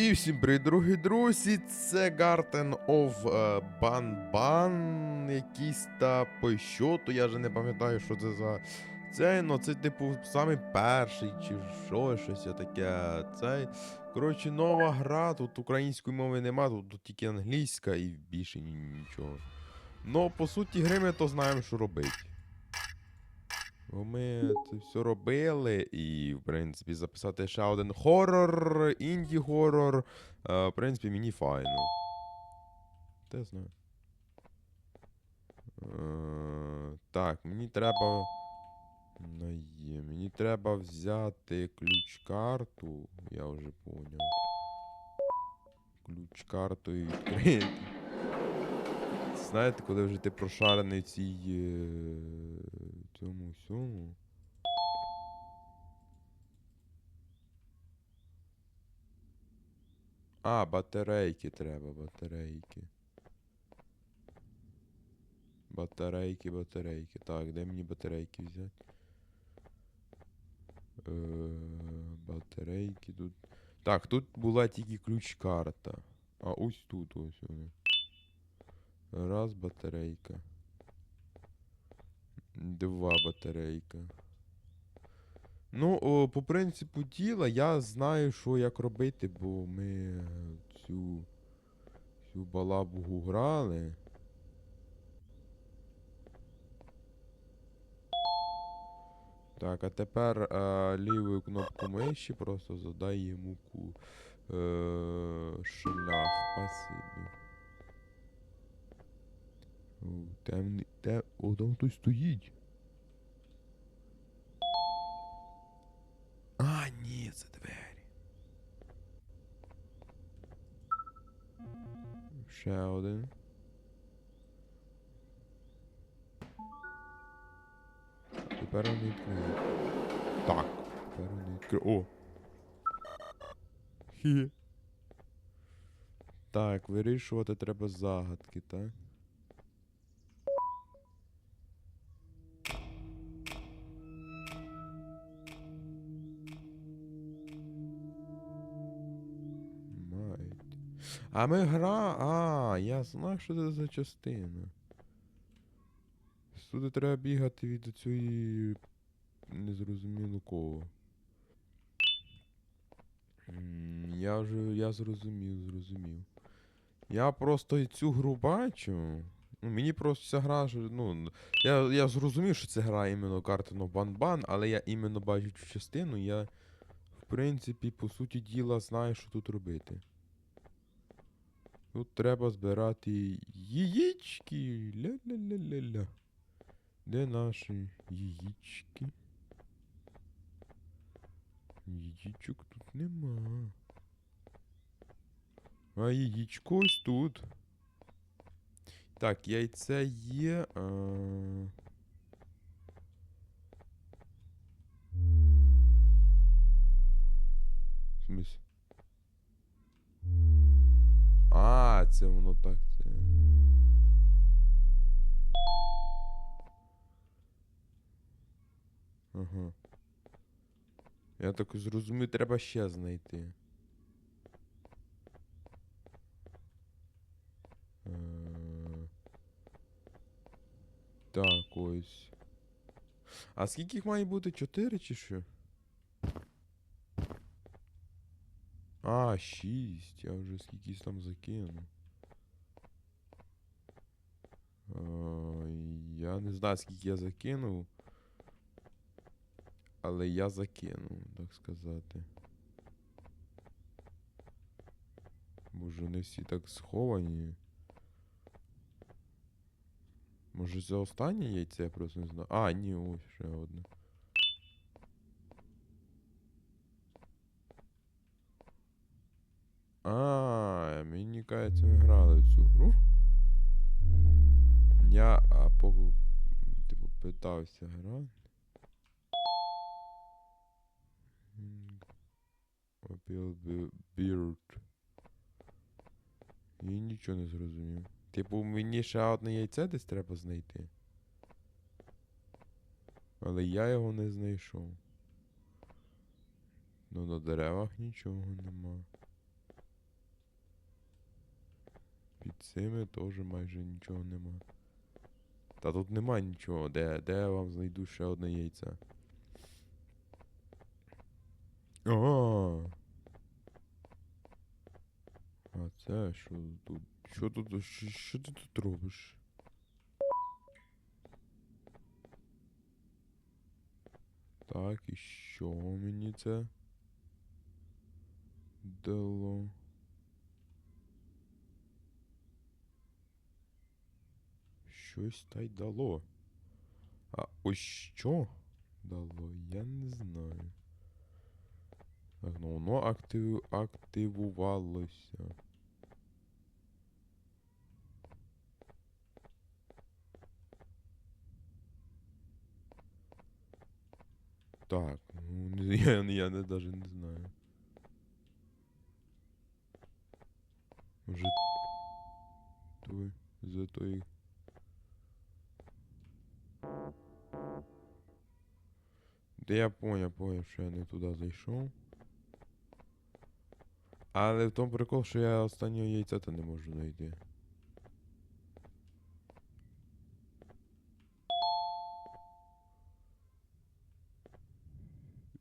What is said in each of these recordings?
І всім привіт, дорогі друзі, це Garden of е, Banban, якийсь та по щоту, я вже не пам'ятаю, що це за. Цей, ну це типу самий перший, чи що, щось таке. Цей. Коротше, нова гра, тут української мови нема, тут, тут тільки англійська і більше нічого. Ну, по суті, гри ми то знаємо, що робити. Бо ми це все робили, і, в принципі, записати ще один хорор, інді-хорор. е, В принципі, мені файно. Те знаю. Е, Так, мені треба. Ну. Мені треба взяти ключ-карту. Я вже поняв. Ключ-карту і відкрити. Знаєте, коли вже ти прошарений цій. е, цьому всьому. А, батарейки треба, батарейки. Батарейки, батарейки. Так, де мені батарейки взяти? Е, батарейки тут. Так, тут була тільки ключ-карта. А ось тут ось вона. Раз батарейка. Два батарейка. Ну, о, по принципу діла, я знаю, що як робити, бо ми цю, цю балабугу грали. Так, а тепер е, лівою кнопкою миші просто задай йому ку, е, шлях. Спасибі. Темний, те, о, там хтось стоїть. А, ні, це двері. Ще один. Тепер вони відкриють. Так, тепер вони відкриють. О! Хі. Так, вирішувати треба загадки, так? А ми гра. А, я знаю, що це за частина. Сюди треба бігати від цієї незрозуміло кого. Я вже я зрозумів, зрозумів. Я просто цю гру бачу. Ну, мені просто ця гра. Ну, я, я зрозумів, що це гра іменно Картино Банбан, але я іменно бачу цю частину, я, в принципі, по суті діла знаю, що тут робити. Тут треба збирати яєчки. Ля-ля-ля-ля-ля. Де наші яєчки? Яєчок тут нема. А яєчко ось тут. Так, яйце є. А... В смысле? А, це воно так. Це. Ага. Я так зрозумів, треба ще знайти. Е, Так, ось. А скільки їх має бути? Чотири чи що? А, шість. Я вже скількись там закинув. Я не знаю, скільки я закинув. Але я закинув, так сказати. Боже, вони всі так сховані. Може це останнє яйце, я просто не знаю. А, ні, ось ще одне. А, мені кажеться, ми грали в цю гру. Я а, по, типу, питався грати. Опіл Бірд. Я нічого не зрозумів. Типу, мені ще одне яйце десь треба знайти. Але я його не знайшов. Ну на деревах нічого нема. Під цими теж майже нічого нема. Та тут нема нічого. Де, де я вам знайду ще одне яйце? А. А це що тут? Що тут? Що, що ти тут робиш? Так, і що мені це дало? Щось та й дало. А ось що дало, я не знаю. Так, ну воно актив... активувалося. Так, ну я, я не, даже не знаю. Може той за той. Та я поняв, поняв, що я не туди зайшов. Але в тому прикол, що я останнього яйця то не можу знайти.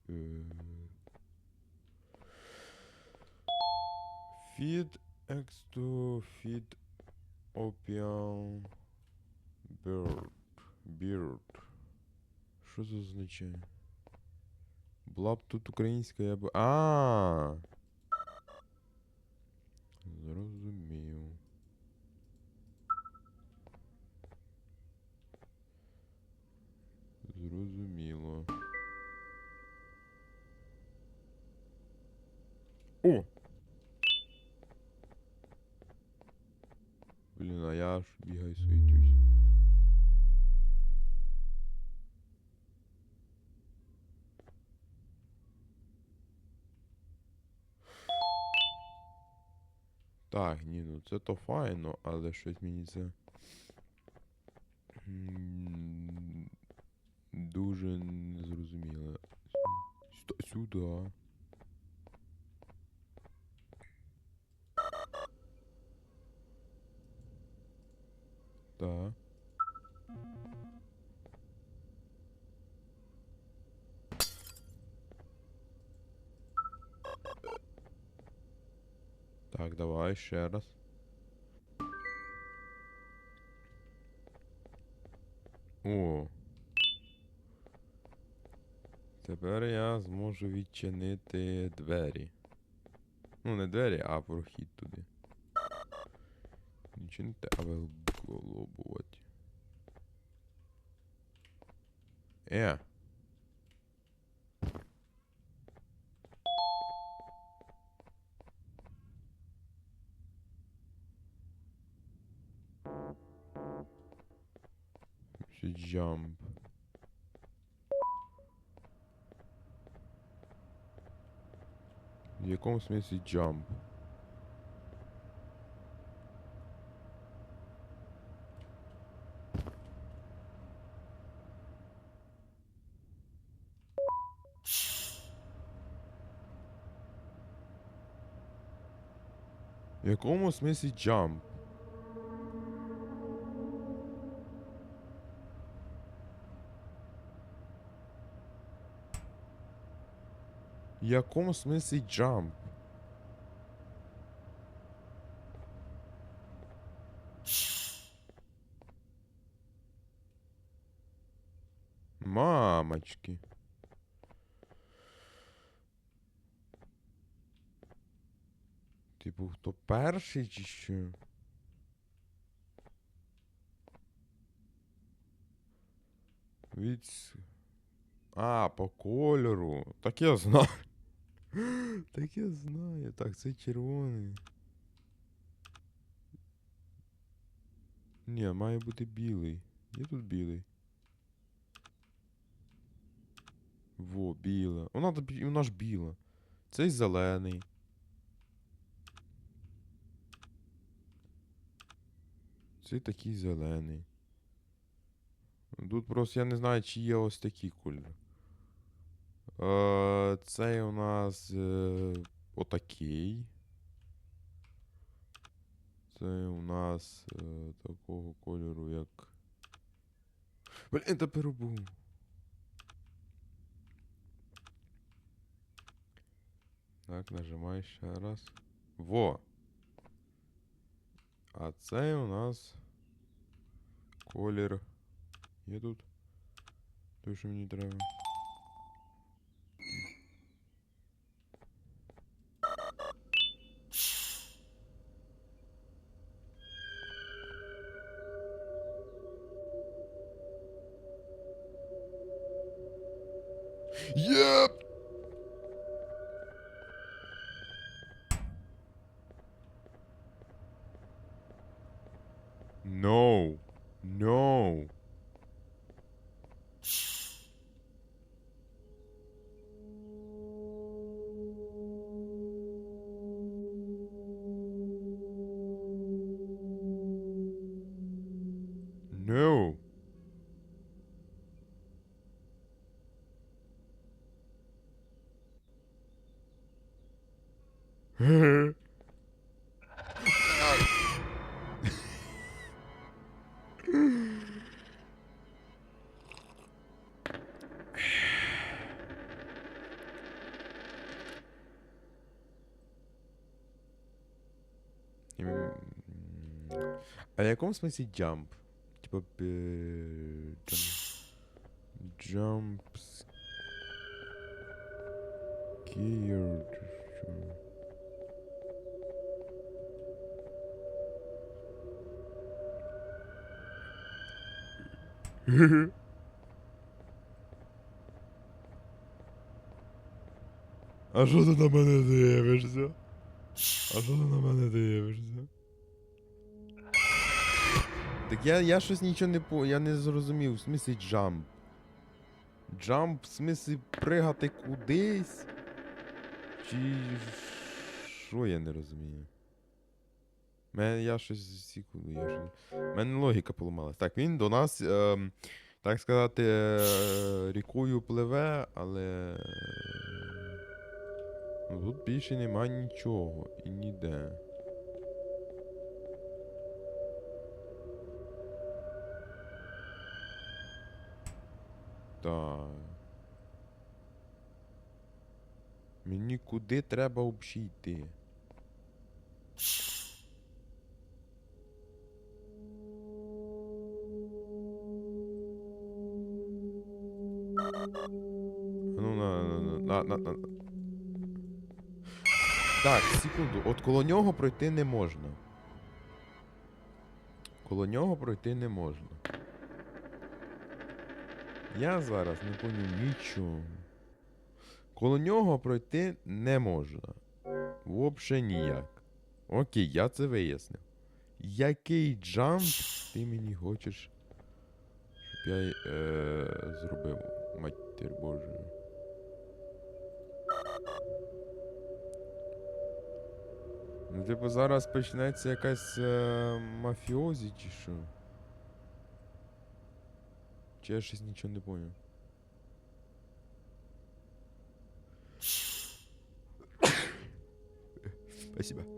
Е, Feed X to feed opium bird. Bird. Що це означає? Була б тут українська, я б. А. Зрозумів. Зрозуміло. О! Блін, а я аж бігаю суетюсь. Так, ні, ну це то файно, але щось мені це. Дуже незрозуміло. Сюди. Так, давай ще раз. О. Тепер я зможу відчинити двері. Ну, не двері, а прохід туди. Відчинити, а виглобувати. Е. Ще jump. В якому смислі jump? В якому смислі jump? Якому смислі jump? Мамочки. Типу, хто перший чи що? Від... А, по кольору. Так я знаю. Так я знаю. Так, це червоний. Ні, має бути білий. Є тут білий. Во, біла. Вона, вона ж біла. Цей зелений. Цей такий зелений. Тут просто я не знаю, чи є ось такі кольори. Е, цей у нас е, отакий. Це у нас е, такого кольору, як. Блін, тепер був. Так, нажимай ще раз. Во! А це у нас колір. Є тут? Той, що мені треба. No. А в якому смысле jump? Типа э, jump... Scared... що? А що ти на мене дивишся? А що ти на мене дивишся? Так я, я щось нічого не по. Я не зрозумів. В смислі джамп. Джамп, в смислі пригати кудись? Чи. Що я не розумію? Мене я щось. Секунду, я щось. Мене логіка поламалась. Так, він до нас, ем, так сказати, е, рікою пливе, але. Ну, тут більше нема нічого і ніде. Так. Мені куди треба взагалі йти? Ну, на, на, на, на, на. Так, секунду, от коло нього пройти не можна. Коло нього пройти не можна. Я зараз не поняв нічого. Коло нього пройти не можна. Взагалі ніяк. Окей, я це вияснив. Який джамп ти мені хочеш, щоб я е, зробив? Матір Божа. Ну, типу, зараз почнеться якась е, мафіозі чи що? Чи я щось нічого не поняв? Спасибо.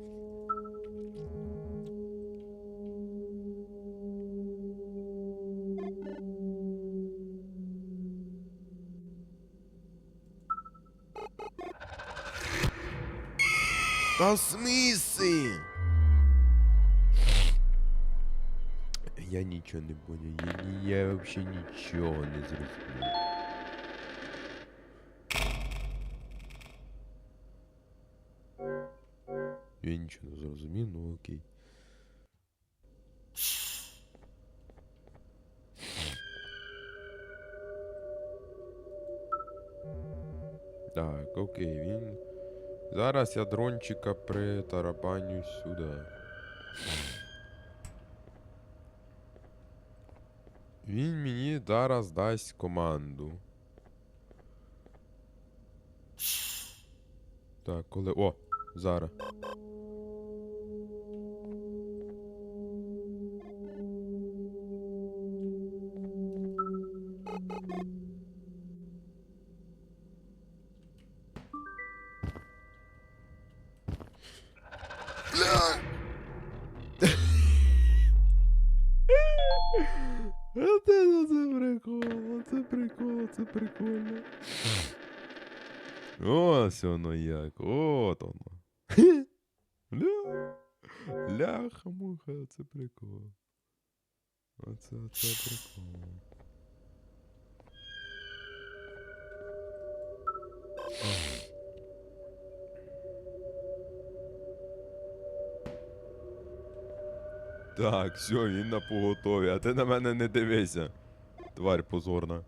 Та в смысле? Я нічого не понял. Я, ні- я вообще нічого не зрозумів. Я нічого не зрозумів, ну окей. Так, окей, він. Зараз я дрончика притарабаню сюди. Він мені зараз дасть команду. Так, коли. О! Зараз. Ось воно як, от воно. Ля. Ляха-муха, це прикол. Оце, оце прикол. Так, все, він на поготові, а ти на мене не дивися. Тварь позорна.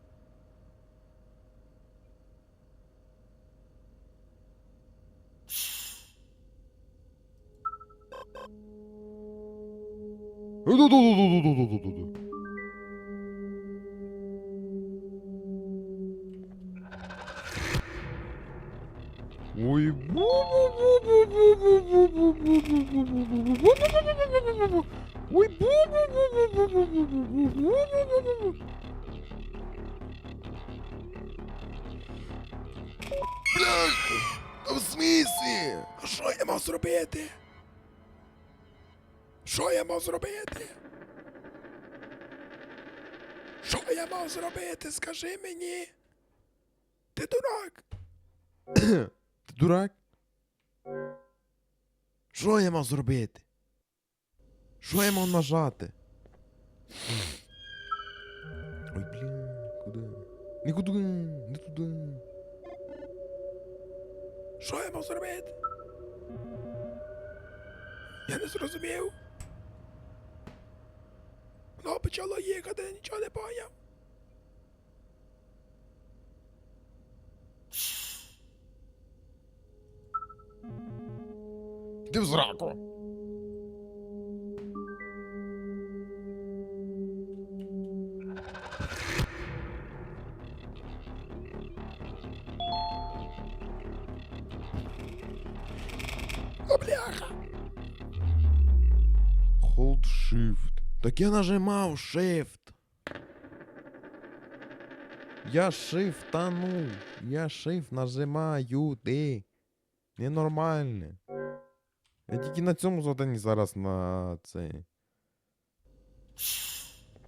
Бляха! В смислі? А що я мав зробити? Що я мав зробити? Що я мав зробити? Скажи мені. Ти дурак. Ти дурак? Що я мав зробити? Що я мав нажати? Ой, бля, куди? Нікуди, не туди. Що я мав зробити? Я не зрозумів. Воно почало їхати, нічого не поняв. Ти в зраку. Так я нажимав shift. Я шифтанув. Я shift нажимаю, ти. Ненормальне. Я тільки на цьому заданні зараз на це.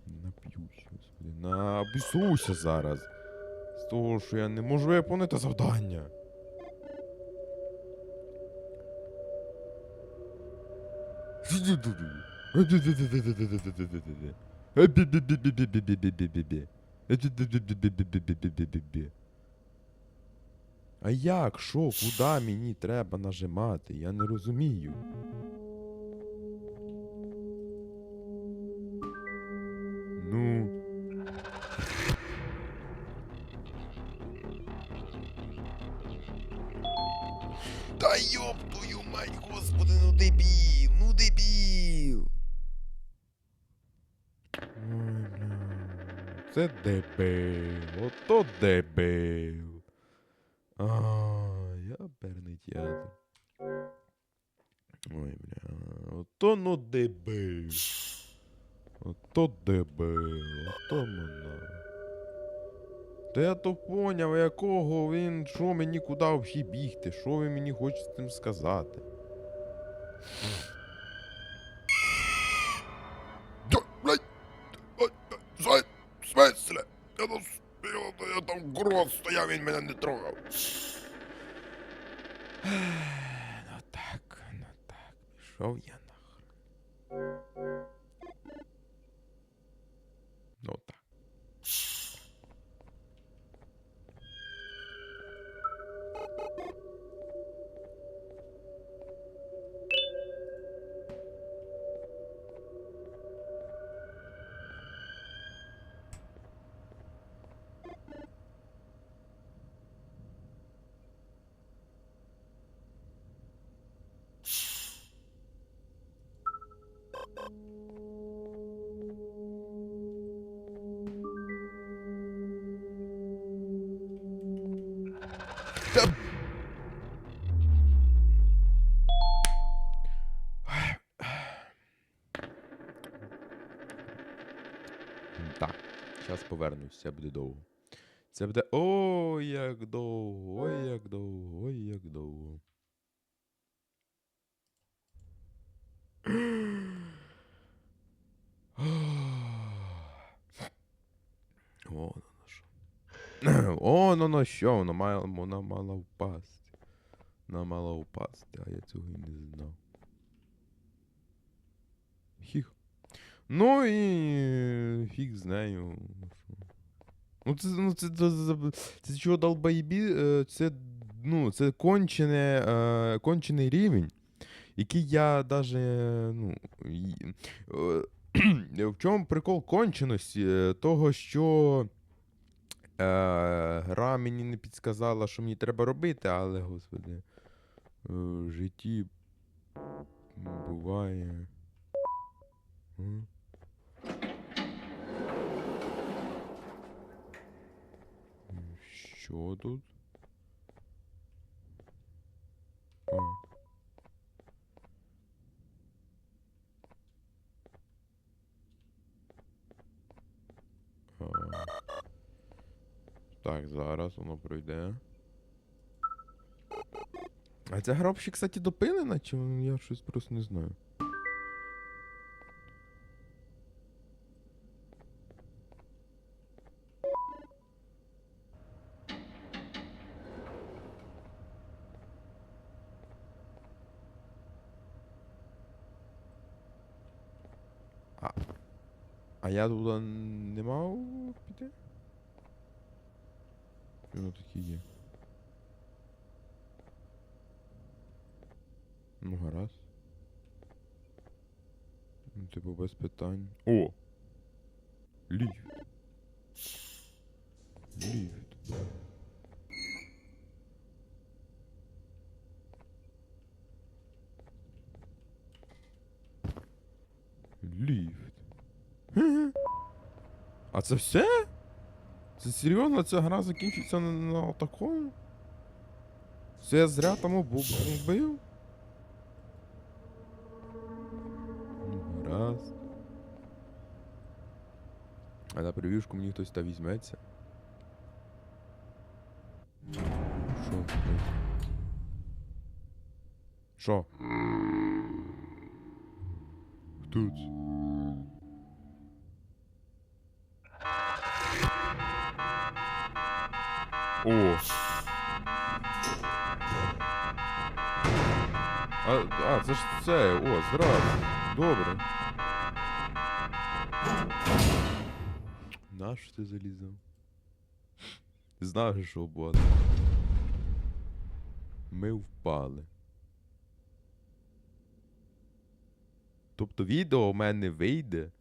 Нап'юсь, господи. Набісуся зараз. З того, що я не можу виконати завдання. А як, що, куди мені треба нажимати? Я не розумію. Ну. Та йоп твою мать, господи, ну дебіл, Це дебіл, ото дебіл. А, я перний театр. Ой, бля, ото ну дебіл. Ото дебіл, ото мене. Та я то поняв, якого він, що мені куди взагалі бігти, що ви мені хочете цим сказати. Та... Так, зараз повернусь, це буде довго. Це буде. Ой, як довго, ой, як довго, ой, як довго. О, ну. Ну, що, вона мала, вона мала впасти. Вона мала впасти, а я цього і не знав. Хіх. Ну і фіг з нею. ну, це, ну, це, це, це, це чого долбоєбі, е, це, ну, це кончене, е, кончений рівень, який я даже, ну, е, в чому прикол конченості? Того, що гра мені не підсказала, що мені треба робити, але, господи, е, в житті буває. Що тут? Зараз воно пройде. А ця гра взагалі, кстати, допилена, чи я щось просто не знаю. А я туди не мав піти? Чи воно таке є? Ну, гаразд. Ну, типу, без питань. О! Ліфт. Ліфт. Ліфт. А це все? Це серйозно ця гра закінчиться на, на такому? Це я зря там вбив? Ну, гаразд. А на прев'юшку мені хтось та візьметься. Що? Що? Хто це? О! А, а, це ж це. О, здрасте. Добре. Наш ти залізав? Знаєш, що буде. Ми впали. Тобто відео у мене вийде.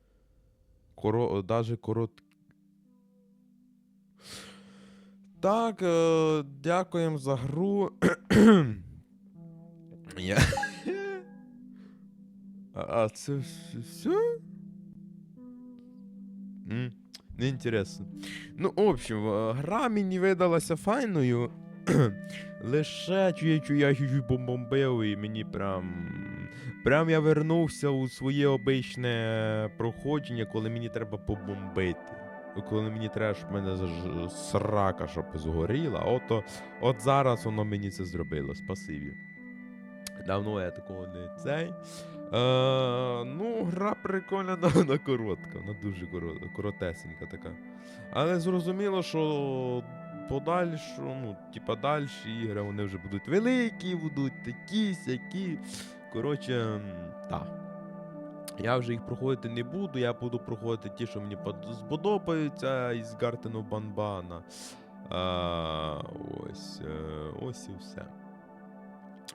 Коро... Даже корот... Так, е... дякуємо за гру. Я... А, це все? Неінтересно. Ну, в общем, е, гра мені видалася файною. Лише чую, я чуть-чуть бомбомбив і мені прям. Прям я вернувся у своє обичне проходження, коли мені треба побомбити. Коли мені треба, щоб мене срака, щоб згоріла. Ото, от зараз воно мені це зробило. Спасибі. Давно я такого не цей. Е, ну, гра прикольна, вона коротка. Вона дуже коро- коротесенька така. Але зрозуміло, що подальшу, ну, типа дальші ігри вони вже будуть великі, будуть такі, сякі. Коротше, так. Я вже їх проходити не буду, я буду проходити ті, що мені под- сподобаються із Гартену Банбана. А, ось, е, ось і все.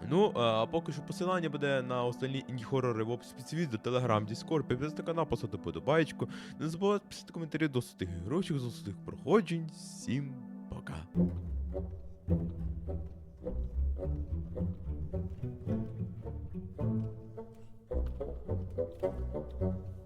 Ну, а поки що посилання буде на останні інді-хорори в описі під відео, Телеграм, підписуйтесь на канал, поставте подобаєчку. Не забувайте писати коментарі до сутих ігрочих, до сутих проходжень. Всім пока. Oh.